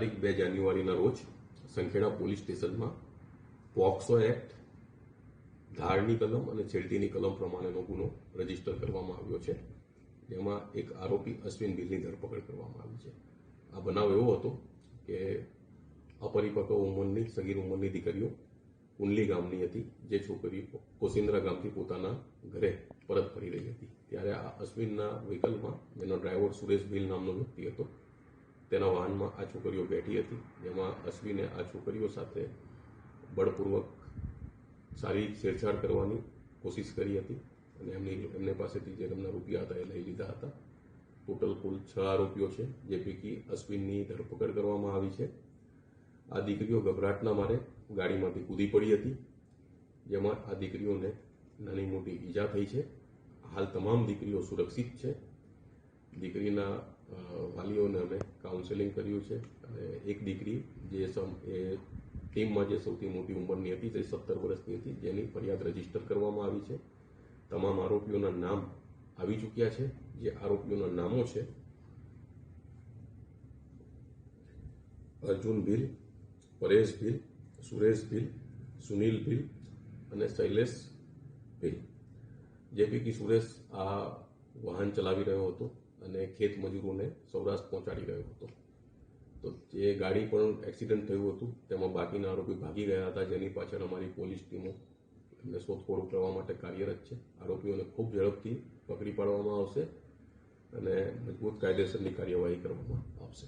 ફેબ્રુઆરીના રોજ સંખેડા પોલીસ સ્ટેશનમાં POCSO act ધારની કલમ અને છેડતીની કલમ પ્રમાણેનો ગુનો રજિસ્ટર કરવામાં આવ્યો છે. જેમાં એક આરોપી અશ્વિન ભીલની ધરપકડ કરવામાં આવી છે. આ બનાવ એવો હતો કે અપરિપક્વ ઉંમરની, સગીર ઉંમરની દીકરીઓ કુંડલી ગામની હતી, જે છોકરી કોસિન્દ્રા ગામથી પોતાના ઘરે પરત ફરી રહી હતી. ત્યારે આ અશ્વિનના વ્હીકલમાં જેનો ડ્રાઈવર સુરેશ ભીલ નામનો વ્યક્તિ હતો. તેના વાહનમાં આ છોકરીઓ બેઠી હતી. જેમાં અશ્વિને આ છોકરીઓ સાથે બળપૂર્વક શારીરિક છેડછાડ કરવાની કોશિશ કરી હતી અને એમની, એમને પાસેથી જે એમના રૂપિયા હતા એ લઈ લીધા હતા. ટોટલ કુલ છ આરોપીઓ છે, જે પૈકી અશ્વિનની ધરપકડ કરવામાં આવી છે. આ દીકરીઓ ગભરાટના મારે ગાડીમાંથી કૂદી પડી હતી, જેમાં આ દીકરીઓને નાની મોટી ઈજા થઈ છે. હાલ તમામ દીકરીઓ સુરક્ષિત છે. દીકરીના વાલીઓને અમે કાઉન્સેલિંગ કર્યું છે. અને એક દીકરી જે એ ટીમમાં જે સૌથી મોટી ઉંમરની હતી તે સત્તર વર્ષની હતી, જેની ફરિયાદ રજિસ્ટર કરવામાં આવી છે. તમામ આરોપીઓના નામ આવી ચૂક્યા છે. જે આરોપીઓના નામો છે, અર્જુન ભીલ, પરેશ ભીલ, સુરેશ ભીલ, સુનિલ ભીલ અને શૈલેષ ભીલ. જે પૈકી સુરેશ આ વાહન ચલાવી રહ્યો હતો. અને ખેત મજૂરોને સૌરાષ્ટ્ર પહોંચાડી રહ્યો હતો. તો જે ગાડી પણ એક્સિડન્ટ થયું હતું, તેમાં બાકીના આરોપી ભાગી ગયા હતા. જેની પાછળ અમારી પોલીસ ટીમો એમને શોધખોળ કરવા માટે કાર્યરત છે. આરોપીઓને ખૂબ ઝડપથી પકડી પાડવામાં આવશે અને મજબૂત કાયદેસરની કાર્યવાહી કરવામાં આવશે.